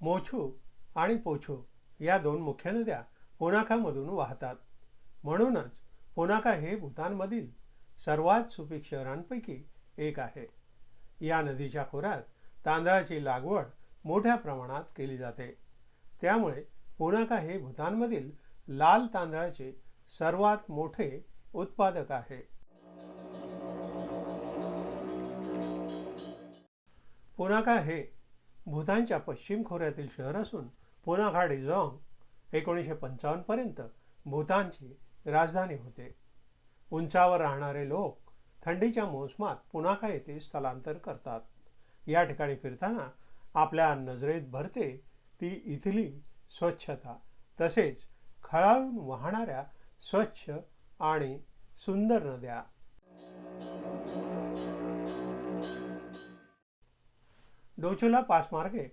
मोछू आणि पोछू या दोन मुख्य नद्या पुनाकामधून वाहतात. म्हणूनच पुनाका हे भूतानमधील सर्वात सुपीक शहरांपैकी एक आहे. या नदीच्या खोऱ्यात तांदळाची लागवड मोठ्या प्रमाणात केली जाते. त्यामुळे पुनाका हे भूतानमधील लाल तांदळाचे सर्वात मोठे उत्पादक आहे. पुनाका हे भूतानच्या पश्चिम खोऱ्यातील शहर असून पुनाका डिझॉंग एकोणीसशे पंचावन्नपर्यंत भूतानची राजधानी होते. उंचावर राहणारे लोक थंडीच्या मोसमात पुनाका येथे स्थलांतर करतात. या ठिकाणी फिरताना आपल्या नजरेत भरते ती इथली स्वच्छता तसेच खळाळून वाहणाऱ्या स्वच्छ आणि सुंदर नद्या. डोचुला पासमार्गे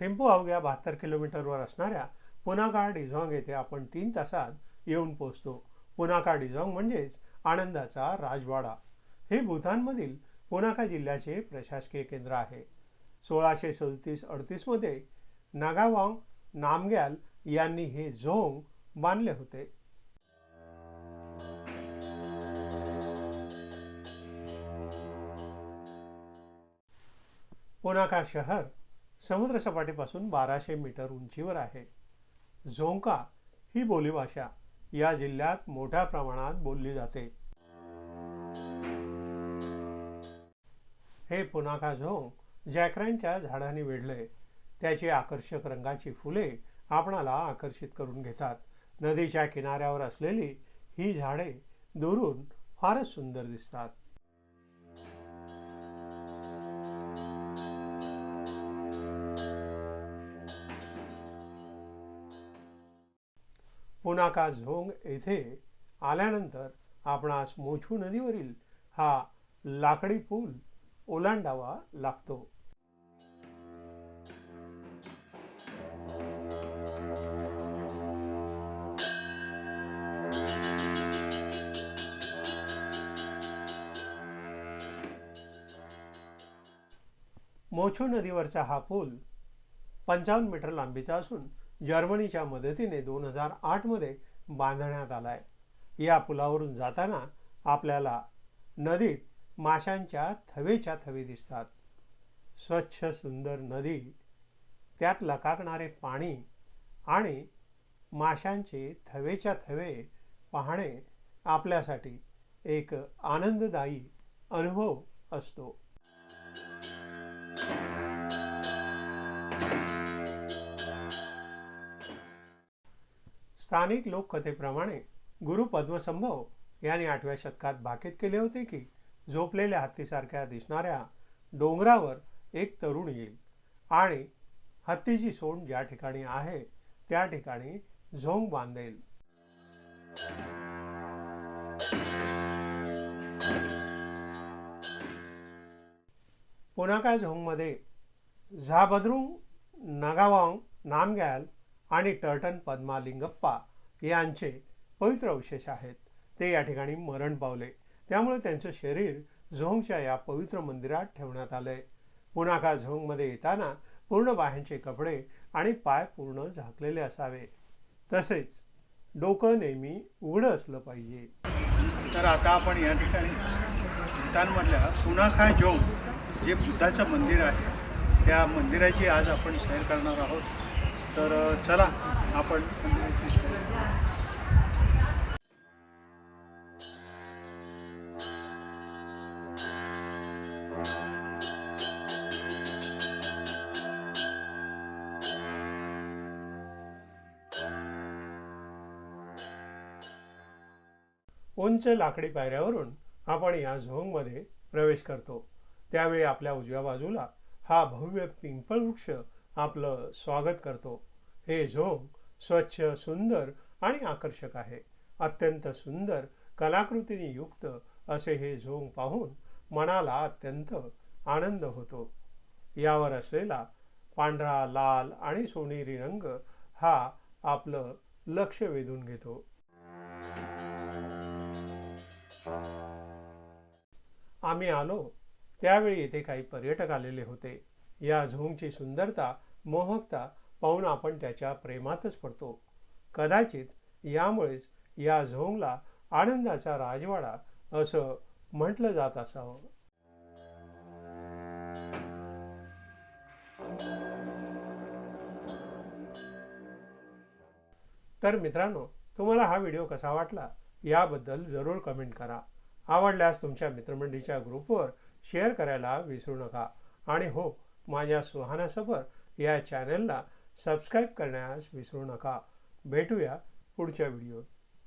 थेंपू अवघ्या बहात्तर किलोमीटरवर असणाऱ्या पुनाका डिझॉंग येथे आपण तीन तासात येऊन पोहोचतो. पुनाका डिझॉंग म्हणजेच आनंदाचा राजवाडा. हे भूतानमधील पुनाका जिल्ह्याचे प्रशासकीय केंद्र आहे. सोळाशे सदतीस अडतीसमध्ये नागावांग नामग्याल यांनी हे झोंग बांधले होते. पुनाका शहर समुद्रसपाटीपासून बाराशे मीटर उंचीवर आहे. झोंका ही बोलीभाषा या जिल्ह्यात मोठ्या प्रमाणात बोलली जाते. हे पुनाका झोंग जॅकरांच्या झाडांनी वेढले. त्याची आकर्षक रंगाची फुले आपणाला आकर्षित करून घेतात. नदीच्या किनाऱ्यावर असलेली ही झाडे दुरून फारच सुंदर दिसतात. पुनाका झोंग येथे आल्यानंतर आपणास मोछू नदीवरील हा लाकडी पूल ओलांडावा लागतो. मोछू नदीवरचा हा पूल पंचावन्न मीटर लांबीचा असून जर्मनीच्या मदतीने दोन हजार आठमध्ये बांधण्यात आला आहे या पुलावरून जाताना आपल्याला नदीत माशांच्या थवेच्या थवे दिसतात. स्वच्छ सुंदर नदी त्यात लकाकणारे पाणी आणि माशांचे थवेच्या थवे पाहणे आपल्यासाठी एक आनंददायी अनुभव असतो. स्थानिक लोककथेप्रमाणे गुरु पद्मसंभव यांनी आठव्या शतकात भाकीत केले होते की झोपलेल्या हत्तीसारख्या दिसणाऱ्या डोंगरावर एक तरुण येईल. आणि हत्तीची सोंड ज्या ठिकाणी आहे त्या ठिकाणी झोंग बांधेल. पुनाका झोंगमध्ये? झाबद्रुंग नगावांग नामग्याल आणि टर्टन पद्मालिंगप्पा यांचे पवित्र अवशेष आहेत. ते या ठिकाणी मरण पावले. त्यामुळे त्यांचं शरीर झोंगच्या या पवित्र मंदिरात ठेवण्यात आलंय. पुनाका झोंगमध्ये येताना पूर्ण बाह्यांचे कपडे आणि पाय पूर्ण झाकलेले असावे. तसेच डोकं नेहमी उघडं असलं पाहिजे. तर आता आपण या ठिकाणी भूतानमधल्या पुनाखा जोंग जे बुद्धाचं मंदिर आहे त्या मंदिराची आज आपण सैर करणार आहोत. तर चला आपण उंच लाकडी पायऱ्यावरून आपण या झोंगमध्ये प्रवेश करतो. त्यावेळी आपल्या उजव्या बाजूला हा भव्य पिंपळ वृक्ष आपलं स्वागत करतो. हे झोंग स्वच्छ सुंदर आणि आकर्षक आहे. अत्यंत सुंदर कलाकृतीने युक्त असे हे झोंग पाहून मनाला अत्यंत आनंद होतो. यावर असलेला पांढरा लाल आणि सोनेरी रंग हा आपलं लक्ष वेधून घेतो. आम्ही आलो त्यावेळी येथे काही पर्यटक आलेले होते. या झोंगची सुंदरता मोहकता पाहून आपण त्याच्या प्रेमातच पडतो. कदाचित यामुळेच या झोंगला आनंदाचा राजवाडा असं म्हटलं जात असावं. तर मित्रांनो तुम्हाला हा व्हिडिओ कसा वाटला याबद्दल जरूर कमेंट करा. आवडल्यास तुमच्या मित्रमंडळीच्या ग्रुपवर शेअर करायला विसरू नका. आणि हो माझ्या सुहाना या चॅनलला सबस्क्राईब करण्यास विसरू नका. भेटूया पुढच्या व्हिडिओत